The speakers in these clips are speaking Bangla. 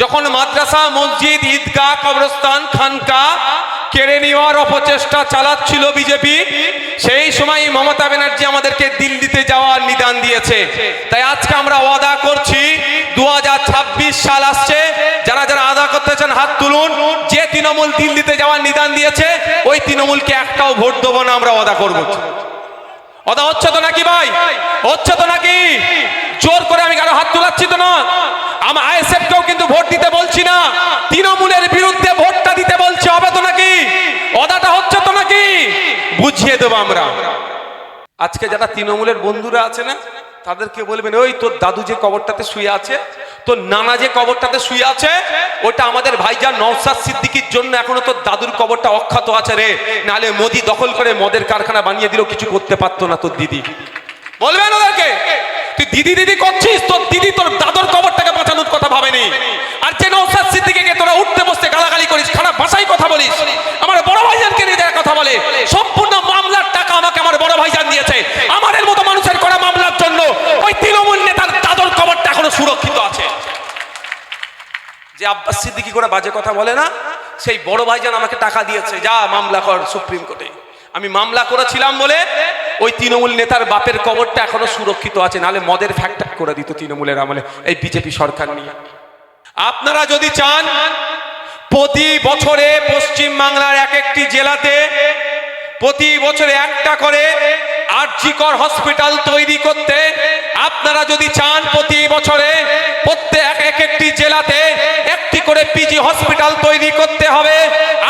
যখন মাদ্রাসা, মসজিদ, ঈদগাহ, কবরস্থান, খানকা কেড়ে নেওয়ার অপচেষ্টা চালাচ্ছিল বিজেপি, সেই সময় মমতা ব্যানার্জি আমাদেরকে দিল্লিতে যাওয়ার নিদান দিয়েছে। তাই আজকে আমরা ওয়াদা করছি দু হাজার ছাব্বিশ সাল আসছে, যারা যারা আদা করতে চান হাত তুলুন, যে তৃণমূল দিল্লিতে যাওয়ার নিদান দিয়েছে, ওই তৃণমূলকে একটাও ভোট দেবো না, আমরা ওয়াদা করব। ওদা হচ্ছে তো নাকি ভাই? হচ্ছে তো নাকি? জোর করে আমি কারও হাত তোলাচ্ছি তো না? আমার আইএসএফ কিন্তু ভোট দিতে বলছি না। তৃণমূলের বিরুদ্ধে ভোটটা দিতে বলছি হবে তো নাকি ওদাটা হচ্ছে তো নাকি? বুঝিয়ে দেবো আমরা। আজকে যারা তৃণমূলের বন্ধুরা আছে না, তাদেরকে বলবেন, ওই তোর দাদু যে কবরটাতে শুয়ে আছে, তোর নানা যে কবরটাতে শুয়ে আছে, ওটা আমাদের ভাইজান নওসাদ সিদ্দিকির জন্য এখনও তোর দাদুর কবরটা অক্ষত আছে রে। নালে মোদি দখল করে মদের কারখানা বানিয়ে দিলেও কিছু করতে পারতো না তোর দিদি। বলবেন ওদেরকে? তুই দিদি দিদি করছিস? তোর দিদি তোর দাদুর কবরটাকে বাঁচানোর কথা ভাবেনি। আর যে নওসাদ সিদ্দিকিকে তোরা উঠতে বসতে গালাগালি করিস, খারাপ ভাষায় কথা বলিস, আমার বড় ভাইজানকে নিয়ে যারা কথা বলে। সম্পূর্ণ মামলার টাকা আমাকে আমার বড় ভাইজান দিয়েছে। আমার মতো মানুষের করা মামলার জন্য ওই তৃণমূল নেতার দাদর কবরটা এখনও সুরক্ষিত আছে। যে আব্বাস সিদ্দিকি করে বাজে কথা বলে না, সেই বড় ভাইজান আমাকে টাকা দিয়েছে। যা মামলা কর সুপ্রিম কোর্টে। আমি মামলা করেছিলাম বলে ওই তৃণমূল নেতার বাপের কবরটা এখনও সুরক্ষিত আছে নালে মদের ফ্যাক্টর করে দিত তৃণমূলের আমলে, এই বিজেপি সরকার নিয়ে। আপনারা যদি চান, প্রতি বছরে পশ্চিম বাংলার এক একটি জেলাতে প্রতি বছরে একটা করে আর্জিকর হসপিটাল তৈরি করতে, আপনারা যদি চান প্রতি বছরে প্রত্যেক এক একটি জেলাতে একটি করে পিজি হসপিটাল তৈরি করতে হবে,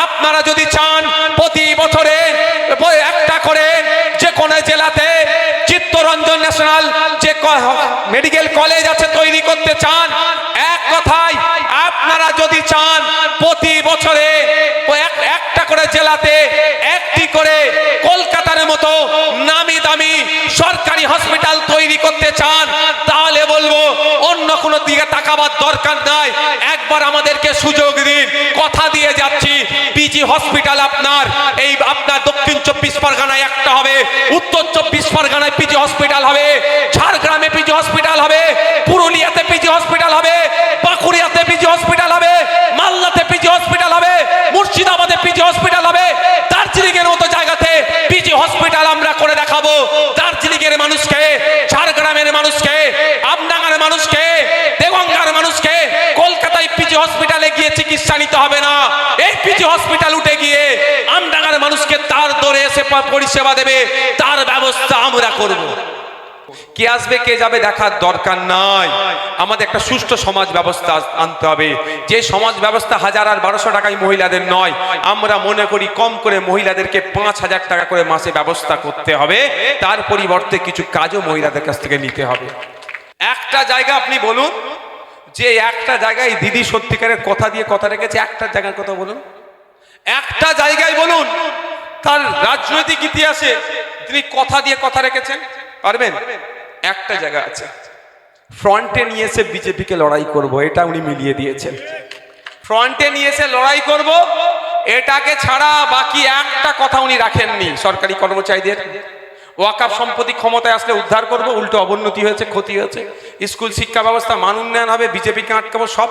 আপনারা যদি চিত্তরঞ্জন ন্যাশনাল যে মেডিকেল কলেজ আছে তৈরি করতে চান, এক কথায় আপনারা যদি চান, প্রতি বছরে এক- একটা করে জেলাতে, একটি করে কলকাতার মতো নামি দামি সরকারি হসপিটাল তৈরি করতে চান, তাহলে বলব দিকে তাকাবার দরকার নাই। একবার আমাদেরকে সুযোগ দিন। কথা দিয়ে যাচ্ছি। পিজি হসপিটাল আপনার। এই আপনার দক্ষিণ চব্বিশ পরগনায় একটা হবে। উত্তর চব্বিশ পরগনায় পিজি হসপিটাল হবে। ঝাড়গ্রামে পিজি হসপিটাল হবে। পুরুলিয়াতে পিজি হসপিটাল হবে। বাঁকুড়িয়াতে পিজি হসপিটাল হবে। মালদাতে পিজি হসপিটাল হবে। মুর্শিদাবাদে পিজি হসপিটাল হবে। দার্জিলিং এর মতো জায়গাতে পিজি হসপিটাল আমরা করে দেখাবো। দার্জিলিং এর মানুষকে, ঝাড়গ্রামের মানুষকে আমডাঙ্গার মানুষকে দেগঙ্গার মানুষকে কলকাতায় পিজি হসপিটালে গিয়ে চিকিৎসা নিতে হবে না। এই পিজি হসপিটাল উঠে গিয়ে আমডাঙ্গার মানুষকে তার দরে এসে পরিষেবা দেবে, তার ব্যবস্থা আমরা করব। কে আসবে, কে যাবে দেখার দরকার নাই। আমাদের একটা সুষ্ঠু সমাজ ব্যবস্থা আনতে হবে। যে সমাজ ব্যবস্থা হাজার আর বারোশো টাকায় মহিলাদের নয়, আমরা মনে করি কম করে মহিলাদেরকে পাঁচ হাজার টাকা করে মাসে ব্যবস্থা করতে হবে। তার পরিবর্তে কিছু কাজও মহিলাদের কাছ থেকে নিতে হবে। একটা জায়গা আপনি বলুন। যে একটা জায়গায় দিদি সত্যিকারের কথা দিয়ে কথা রেখেছে, একটা জায়গার কথা বলুন। একটা জায়গায় বলুন, তার রাজনৈতিক ইতিহাসে তিনি কথা দিয়ে কথা রেখেছেন। পারবেন? একটা জায়গা আছে। ফ্রন্টে নিয়ে এসে বিজেপিকে লড়াই করব, এটা উনি মিলিয়ে দিয়েছেন। ফ্রন্টে নিয়ে এসে লড়াই করব, এটাকে ছাড়া বাকি একটা কথা উনি রাখেননি সরকারি কর্মচারীদের। ওয়াকাফ সম্পত্তি ক্ষমতায় আসলে উদ্ধার করব, উল্টো অবনতি হয়েছে, ক্ষতি হয়েছে। স্কুল শিক্ষা ব্যবস্থা মান উন্নয়ন হবে, বিজেপিকে আটকাবো, সব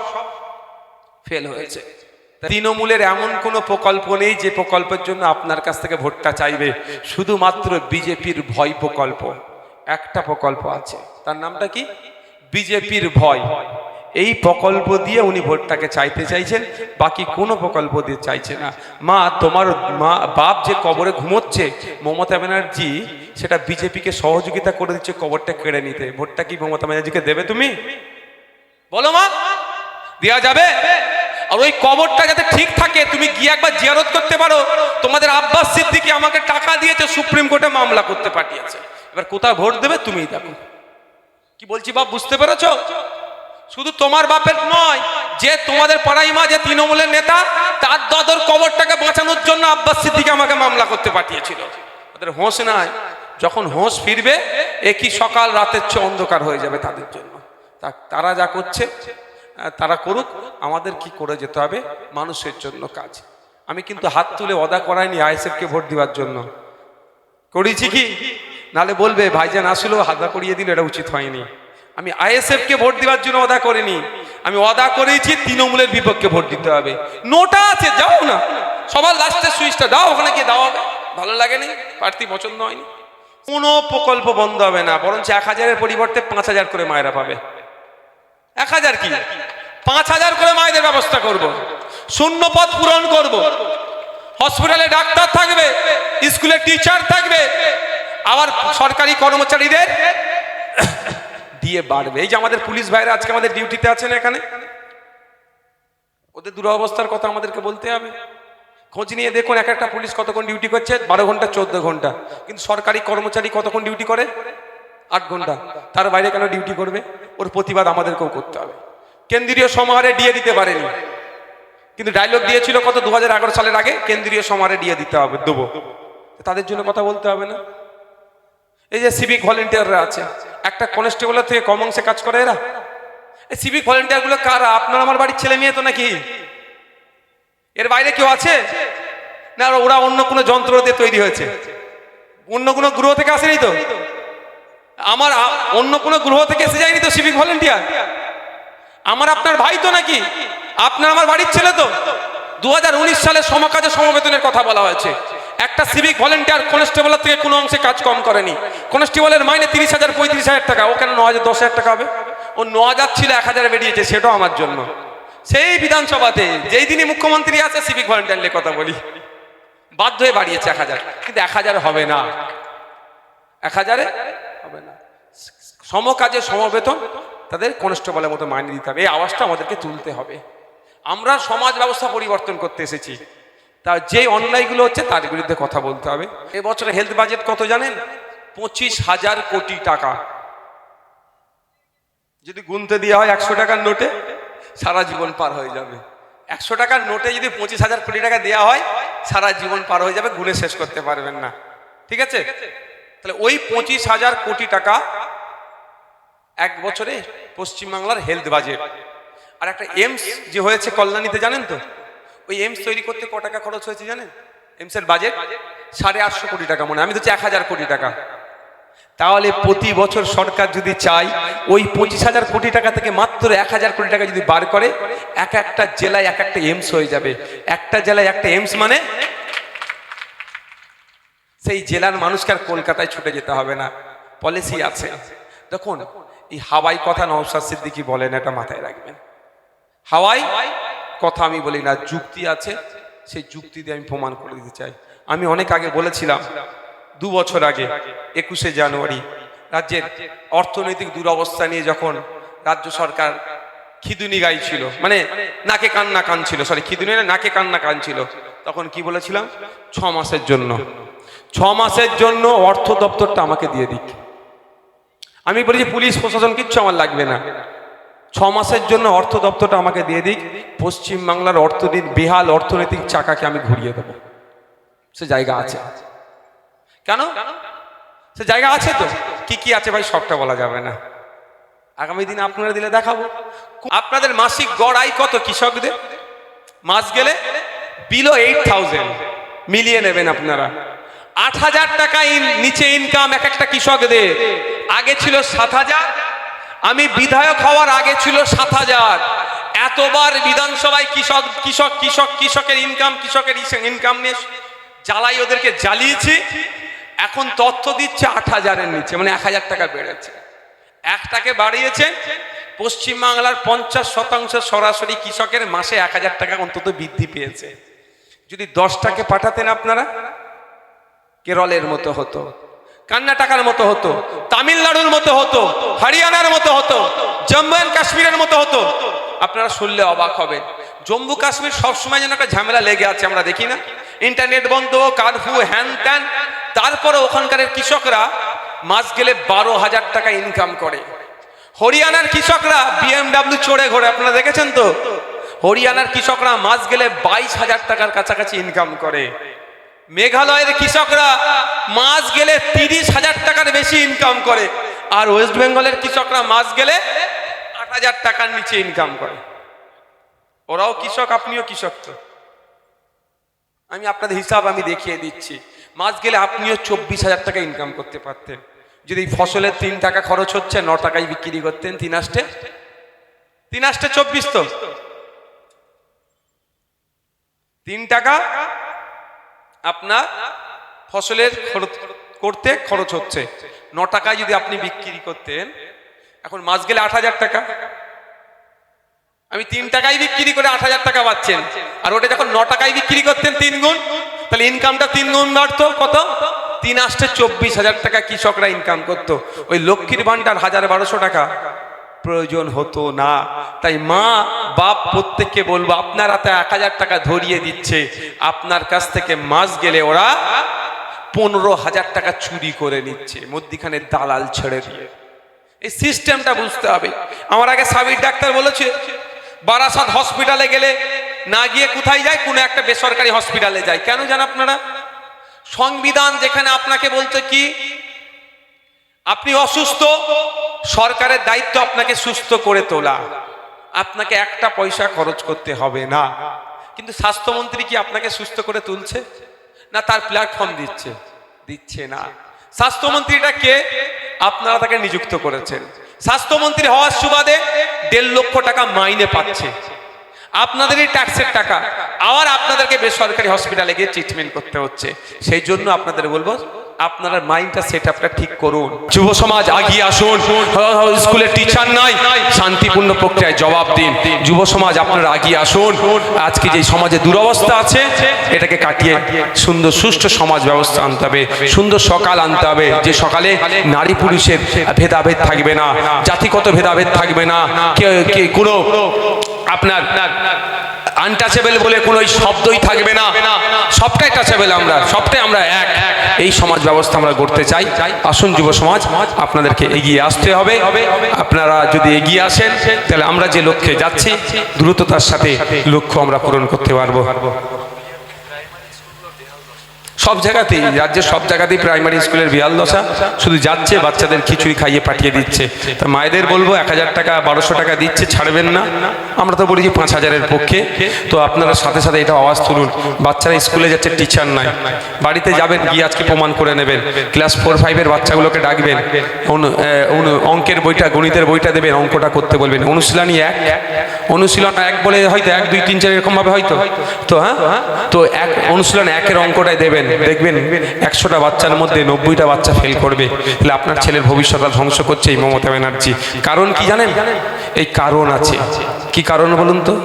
ফেল হয়েছে। তৃণমূলের এমন কোনো প্রকল্প নেই যে প্রকল্পের জন্য আপনার কাছ থেকে ভোটটা চাইবে। শুধুমাত্র বিজেপির ভয় প্রকল্প। একটা প্রকল্প আছে। তার নামটা কি? বিজেপির ভয়। এই প্রকল্প দিয়ে উনি ভোটটাকে চাইতে চাইছেন, বাকি কোনো প্রকল্প দিয়ে চাইছে না। মা, তোমার মা, বাপ যে কবরে ঘুমোচ্ছে, মমতা ব্যানার্জি সেটা বিজেপিকে সহযোগিতা করে দিচ্ছে কবরটা কেড়ে নিতে। ভোটটা কি মমতা ব্যানার্জিকে দেবে তুমি? বলো মা দেওয়া যাবে? আর ওই কবরটা যাতে ঠিক থাকে, তুমি গিয়ে একবার জিয়ারত করতে পারো। তোমাদের আব্বাস সিদ্দিকি আমাকে টাকা দিয়েছে, সুপ্রিম কোর্টে মামলা করতে পাঠিয়েছে। এবার কোথায় ভোট দেবে তুমি দেখো। কি বলছি বাপ, বুঝতে পেরেছ? শুধু তোমার বাপের নয়, যে তোমাদের পাড়াই মা, যে তৃণমূলের নেতা, তার দাদর কবরটাকে বাঁচানোর জন্য আব্বাস সিদ্দিকি আমাকে মামলা করতে পাঠিয়েছিল। ওদের হোঁশ নাই। যখন হোঁশ ফিরবে, একই সকাল রাতের চেয়ে অন্ধকার হয়ে যাবে তাদের জন্য। তারা যা করছে তারা করুক, আমাদের কি করে যেতে হবে? মানুষের জন্য কাজ। আমি কিন্তু হাত তুলে অদা করাইনি আইএসএফকে ভোট দেওয়ার জন্য। করেছি কি? নালে বলবে, ভাইজান আসলেও হাদা করিয়ে দিল, এটা উচিত হয়নি। আমি আইএসএফ কে ভোট দেওয়ার জন্য অদা করিনি। আমি অদা করেছি, তৃণমূলের বিপক্ষে ভোট দিতে হবে। নোটা আছে, যাও না। সবার লাস্টের সুইচটা দাও, ওখানে গিয়ে দাও হবে ভালো লাগেনি, প্রার্থী পছন্দ হয়নি। কোনো প্রকল্প বন্ধ হবে না, বরঞ্চ এক হাজারের পরিবর্তে পাঁচ হাজার করে মায়েরা পাবে। এক হাজার কি? পাঁচ হাজার করে মায়েদের ব্যবস্থা করব। শূন্য পদ পূরণ করব। হসপিটালে ডাক্তার থাকবে স্কুলে টিচার থাকবে, আবার সরকারি কর্মচারীদের দিয়ে বাড়বে। এই যে আমাদের পুলিশ ভাইরা আজকে আমাদের ডিউটিতে আছেন এখানে, ওদের দুরবস্থার কথা আমাদেরকে বলতে হবে। খোঁজ নিয়ে দেখুন এক একটা পুলিশ কতক্ষণ ডিউটি করছে, বারো ঘণ্টা, চোদ্দ ঘণ্টা। কিন্তু সরকারি কর্মচারী কতক্ষণ ডিউটি করে? আট ঘণ্টা। তার বাইরে কেন ডিউটি করবে? ওর প্রতিবাদ আমাদেরকেও করতে হবে। কেন্দ্রীয় সমাহারে দিয়ে দিতে পারেনি। কিন্তু ডায়লগ দিয়েছিল কত? দু হাজার এগারো সালের আগে কেন্দ্রীয় সমাহারে দিয়ে দিতে হবে, দেবো। তাদের জন্য কথা বলতে হবে না। এই যে সিভিক ভলেন্টিয়াররা আছে একটা কনস্টেবলের থেকে কম অংশে কাজ করে এরা? সিভিক ভলেন্টিয়ারগুলো কারা? আপনার আমার বাড়ির ছেলে মেয়ে তো নাকি? এর বাইরে কেউ আছে? না, ওরা অন্য কোনো যন্ত্র দিয়ে তৈরি হয়েছে। অন্য কোনো গ্রহ থেকে আসেনি তো? আমার অন্য কোনো গ্রহ থেকে এসে যায়নি তো সিভিক ভলেন্টিয়ার আমার আপনার ভাই তো নাকি? আপনার আমার বাড়ির ছেলে তো? দু হাজার উনিশ সালে সমকাজে সমবেতনের কথা বলা হয়েছে। একটা সিভিক ভলেন্টিয়ার কনস্টেবলের থেকে কোনো অংশে কাজ কম করেনি। কনস্টেবলের মাইনে তিরিশ হাজার, পঁয়ত্রিশ হাজার টাকা। ও কেন ন হাজার, দশ হাজার টাকা হবে? ও ন হাজার ছিল, এক হাজার বেরিয়েছে, সেটাও আমার জন্য। সেই বিধানসভাতে যেই দিনই মুখ্যমন্ত্রী আছে সিভিক ভলেন্টিয়ার নিয়ে কথা বলি। বাধ্য হয়ে বাড়িয়েছে এক হাজার। কিন্তু এক হাজার হবে না। এক হাজারে হবে না। সমকাজে সমবেতন তাদের কনস্টেবলের মতো মাইনে দিতে হবে। এই আওয়াজটা আমাদেরকে তুলতে হবে। আমরা সমাজ ব্যবস্থা পরিবর্তন করতে এসেছি। তা যে অন্যায়গুলো হচ্ছে তার বিরুদ্ধে কথা বলতে হবে। এবছরে হেলথ বাজেট কত জানেন? পঁচিশ হাজার কোটি টাকা। যদি গুনতে দেওয়া হয় একশো টাকার নোটে, সারা জীবন পার হয়ে যাবে। একশো টাকার নোটে যদি পঁচিশ হাজার কোটি টাকা দেওয়া হয়, সারা জীবন পার হয়ে যাবে, গুনে শেষ করতে পারবেন না। ঠিক আছে? তাহলে ওই পঁচিশ হাজার কোটি টাকা এক বছরে পশ্চিমবাংলার হেলথ বাজেট আর একটা এমস যে হয়েছে কল্যাণীতে, জানেন তো? ওই এমস তৈরি করতে ক টাকা খরচ হয়েছে জানেন? এমসের বাজেট সাড়ে আটশো কোটি টাকা, মনে আমি তো এক হাজার কোটি টাকা। তাহলে প্রতি বছর সরকার যদি চায়, ওই পঁচিশ হাজার কোটি টাকা থেকে মাত্র এক হাজার কোটি টাকা যদি বার করে, এক একটা জেলায় এক একটা এমস হয়ে যাবে। একটা জেলায় একটা এমস মানে সেই জেলার মানুষকে আর কলকাতায় ছুটে যেতে হবে না। পলিসি আছে। দেখুন, এই হাওয়াই কথা নওশাদ সিদ্দিকি বলেন, এটা মাথায় রাখবেন। হাওয়াই কথা আমি বলি না, যুক্তি আছে, সেই যুক্তি দিয়ে আমি প্রমাণ করে দিতে চাই। আমি অনেক আগে বলেছিলাম, দু বছর আগে, একুশে জানুয়ারি, রাজ্যের অর্থনৈতিক দুরবস্থা নিয়ে যখন রাজ্য সরকার খিদুনি গাইছিল মানে নাকে কান্না কানছিল সরি খিদুনি না, নাকে কান্না কানছিল, তখন কি বলেছিলাম? ছ মাসের জন্য। ছ মাসের জন্য অর্থ দপ্তরটা আমাকে দিয়ে দিক। আমি বলি যে পুলিশ, প্রশাসন, কিচ্ছু আমার লাগবে না। ছ মাসের জন্য অর্থ দপ্তরটা আমাকে দিয়ে দিক। পশ্চিম বাংলার অর্থনীতি, বেহাল অর্থনৈতিক চাকাকে আমি ঘুরিয়ে দেবো। সে জায়গা আছে। কেন? সে জায়গা আছে তো। কি কি আছে ভাই সবটা বলা যাবে না। আগামী দিনে আপনারা দিলে দেখাবো। আপনাদের মাসিক গড় আয় কত কৃষকদের? মাস গেলে বিলো এইট থাউজেন্ড মিলিয়ে নেবেন আপনারা। আট হাজার টাকা নিচে ইনকাম এক একটা কৃষকদের। আগে ছিল সাত হাজার আমি বিধায়ক হওয়ার আগে ছিল সাত হাজার। এতবার বিধানসভায় কৃষক কৃষক কৃষক, কৃষকের ইনকাম কৃষকের ইনকাম নিয়ে জ্বালাই ওদেরকে জ্বালিয়েছি। এখন তথ্য দিচ্ছে আট হাজারের নিচে মানে এক হাজার টাকা বেড়েছে। একটাকে বাড়িয়েছে। পশ্চিমবাংলার পঞ্চাশ শতাংশ সরাসরি কৃষকের মাসে এক হাজার টাকা অন্তত বৃদ্ধি পেয়েছে। যদি দশটাকে পাঠাতেন আপনারা, কেরলের মতো হতো। কর্ণাটকার মতো হতো, তামিলনাড়ুর মতো হতো, হরিয়ানার মতো হতো, জম্মু অ্যান্ড কাশ্মীরের মতো হতো। আপনারা শুনলে অবাক হবেন। জম্মু, কাশ্মীর সবসময় যেন একটা ঝামেলা লেগে আছে, আমরা দেখি না। ইন্টারনেট বন্ধ কারফু হ্যান ত্যান। তারপরে ওখানকার কৃষকরা মাস গেলে বারো হাজার টাকা ইনকাম করে। হরিয়ানার কৃষকরা বিএমডাব্লিউ চড়ে ঘোরে, আপনারা দেখেছেন তো? হরিয়ানার কৃষকরা মাস গেলে বাইশ হাজার টাকার কাছাকাছি ইনকাম করে। মেঘালয়ের কৃষকরা মাস গেলে তিরিশ হাজার টাকার বেশি ইনকাম করে। আর ওয়েস্ট বেঙ্গলের কৃষকরা মাস গেলে আট হাজার টাকার নিচে ইনকাম করে। ওরাও কৃষক, আপনিও কৃষক তো। আমি আপনাদের হিসাব আমি দেখিয়ে দিচ্ছি। মাস গেলে আপনিও চব্বিশ হাজার টাকা ইনকাম করতে পারতেন। যদি ফসলের তিন টাকা খরচ হচ্ছে, ন টাকায় বিক্রি করতেন, তিন আসতে? তিন আষ্টে চব্বিশ তো। তিন টাকা আপনার ফসলের খরচ করতে খরচ হচ্ছে। ন টাকায় যদি আপনি বিক্রি করতেন, এখন মাস গেলে আট হাজার টাকা। আমি তিন টাকায় বিক্রি করে আট হাজার টাকা পাচ্ছেন। আর ওটা যখন ন টাকায় বিক্রি করতেন তিন গুণ, তাহলে ইনকামটা তিন গুণ বাড়তো, কত? তিন আসতে চব্বিশ হাজার টাকা কৃষকরা ইনকাম করতো। ওই লক্ষ্মীর ভান্ডার হাজার বারোশো টাকা। প্রয়োজন হতো না। তাই মা বাপ প্রত্যেককে বলব, আপনার হাতে এক হাজার টাকা ধরিয়ে দিচ্ছে। আপনার কাছ থেকে মাস গেলে ওরা পনেরো হাজার টাকা চুরি করে নিচ্ছে, মধ্যিখানে দালাল ছেড়ে দিয়ে। এই সিস্টেমটা বুঝতে হবে। আমার আগে সাবির ডাক্তার বলেছে, বারাসাত হসপিটালে গেলে না গিয়ে কোথায় যায়, কোনো একটা বেসরকারি হসপিটালে যায়। কেন জান আপনারা? সংবিধান যেখানে আপনাকে বলছে কি, আপনি অসুস্থ সরকারের দায়িত্ব আপনাকে সুস্থ করে তোলা। আপনাকে একটা পয়সা খরচ করতে হবে না। কিন্তু স্বাস্থ্যমন্ত্রী কি আপনাকে সুস্থ করে তুলছে? না, তার প্ল্যাটফর্ম দিচ্ছে। দিচ্ছে না। স্বাস্থ্যমন্ত্রীটা কে? আপনারা তাকে নিযুক্ত করেছেন। স্বাস্থ্যমন্ত্রী হওয়ার সুবাদে দেড় লক্ষ টাকা মাইনে পাচ্ছে। আপনাদেরই ট্যাক্সের টাকা। আবার আপনাদেরকে বেসরকারি হসপিটালে গিয়ে ট্রিটমেন্ট করতে হচ্ছে। সেই জন্য আপনাদের বলব আপনারা মাইন্ডটা সেট আপটা ঠিক করুন। যুব সমাজ আগিয়ে আসুন। স্কুলে টিচার নাই, শান্তিপূর্ণ প্রক্রিয়ায় জবাব দিন। যুব সমাজ আপনারা আগিয়ে আসুন। আজকে যে সমাজে দুরবস্থা আছে, এটাকে কাটিয়ে সুন্দর সুষ্ঠু সমাজ ব্যবস্থা আনতে হবে। সুন্দর সকাল আনতে হবে। যে সকালে নারী পুরুষের ভেদাভেদ থাকবে না, জাতিগত ভেদাভেদ থাকবে না। কোনো আপনার আনটাচেবল বলে কোনো শব্দই থাকবে না। সবটাই টাচেবল আমরা, সবটাই আমরা এক। এই সমাজ ব্যবস্থা আমরা গড়তে চাই। আসুন যুব সমাজ, আপনাদেরকে এগিয়ে আসতে হবে। আপনারা যদি এগিয়ে আসেন, তাহলে আমরা যে লক্ষ্যে যাচ্ছি, দ্রুততার সাথে লক্ষ্য আমরা পূরণ করতে পারব। সব জায়গাতেই, রাজ্যের সব জায়গাতেই প্রাইমারি স্কুলের বিয়াল দশা শুধু যাচ্ছে, বাচ্চাদের খিচুড়ি খাইয়ে পাঠিয়ে দিচ্ছে। তা মায়েদের বলব, এক হাজার টাকা, বারোশো টাকা দিচ্ছে, ছাড়বেন না। আমরা তো বলি যে পাঁচ হাজারের পক্ষে। তো আপনারা সাথে সাথে এটা আওয়াজ তুলুন। বাচ্চারা স্কুলে যাচ্ছে টিচার নাই। বাড়িতে যাবেন, গিয়ে আজকে প্রমাণ করে নেবেন। ক্লাস ফোর ফাইভের বাচ্চাগুলোকে ডাকবেন। অঙ্কের বইটা, গণিতের বইটা দেবেন, অঙ্কটা করতে বলবেন। অনুশীলনী এক। অনুশীলন এক বলে হয়তো এক, দুই, তিন, চার এরকমভাবে হয়তো। তো হ্যাঁ? তো এক, অনুশীলন একের অঙ্কটাই দেবেন। দেখবেন, একশোটা বাচ্চার মধ্যে নব্বইটা বাচ্চা ফেল করবে। তাহলে আপনার ছেলের ভবিষ্যৎ ধ্বংস করছে এই মমতা ব্যানার্জি। কারণ কি জানেন? এই কারণ আছে। কি কারণ বলুন তো?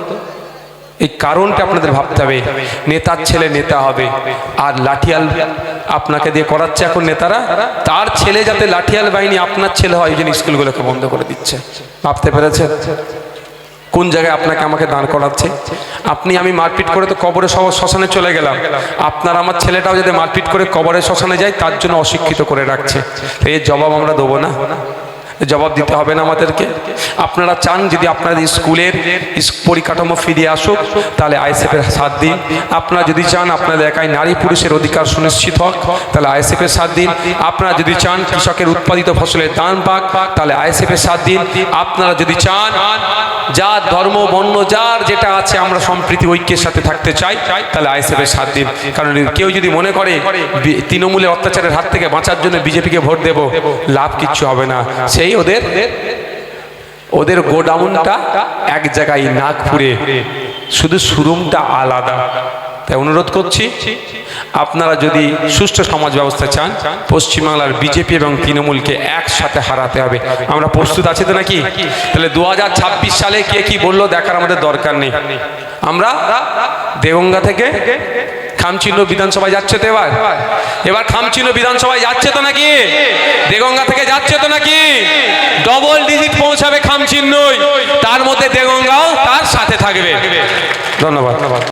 এই কারণটা আপনাদের ভাবতে হবে। নেতার ছেলে নেতা হবে। আর লাঠিয়াল আপনাকে দিয়ে করাচ্ছে এখন নেতারা? তার ছেলে যাতে লাঠিয়াল বাহিনী আপনার ছেলে হয়, এই জন্য স্কুলগুলোকে বন্ধ করে দিচ্ছে। ভাবতে পেরেছেন? কোন জায়গায় আপনাকে আমাকে দাঁড় করাচ্ছে? আপনি আমি মারপিট করে তো কবরে সব শ্মশানে চলে গেলাম। আপনার আমার ছেলেটাও যদি মারপিট করে কবরে শ্মশানে যায়, তার জন্য অশিক্ষিত করে রাখছে। এর জবাব আমরা দেবো না। জবাব দিতে হবে না আমাদেরকে। আপনারা চান যদি আপনাদের স্কুলের পরিকাঠামো ফিরিয়ে আসুক, তাহলে আইএসএফের সাথ দিন। আপনারা যদি চান আপনাদের একাই নারী পুরুষের অধিকার সুনিশ্চিত হোক, তাহলে আইএসএফের সাথ দিন। আপনারা যদি চান কৃষকের উৎপাদিত ফসলের দান পাক, তাহলে আইএসএফের সাথ দিন। আপনারা যদি চান যার ধর্ম, বর্ণ, যার যেটা আছে আমরা সম্প্রীতি, ঐক্যের সাথে থাকতে চাই, তাহলে আইএসএফের সাথ দিন। কারণ কেউ যদি মনে করে তৃণমূলের অত্যাচারের হাত থেকে বাঁচার জন্য বিজেপিকে ভোট দেব, লাভ কিচ্ছু হবে না। সেই ওদের ওদের গোডাউনটা এক জায়গায় নাগপুরে, শুধু শোরুমটা আলাদা। তাই অনুরোধ করছি, আপনারা যদি সুষ্ঠু সমাজ ব্যবস্থা চান, পশ্চিমবাংলার বিজেপি এবং তৃণমূলকে একসাথে হারাতে হবে। আমরা প্রস্তুত আছি তো নাকি? তাহলে দু হাজার ছাব্বিশ সালে কে কি বলল দেখার আমাদের দরকার নেই। আমরা দেগঙ্গা থেকে খামচিহ্ন বিধানসভায় যাচ্ছে তো এবার। এবার খামচিহ্ন বিধানসভায় যাচ্ছে তো নাকি? দেগঙ্গা থেকে যাচ্ছে তো নাকি? ডবল ডিজিট পৌঁছাবে খামচিহ্নই। তার মধ্যে দেগঙ্গাও তার সাথে থাকবে। ধন্যবাদ ধন্যবাদ।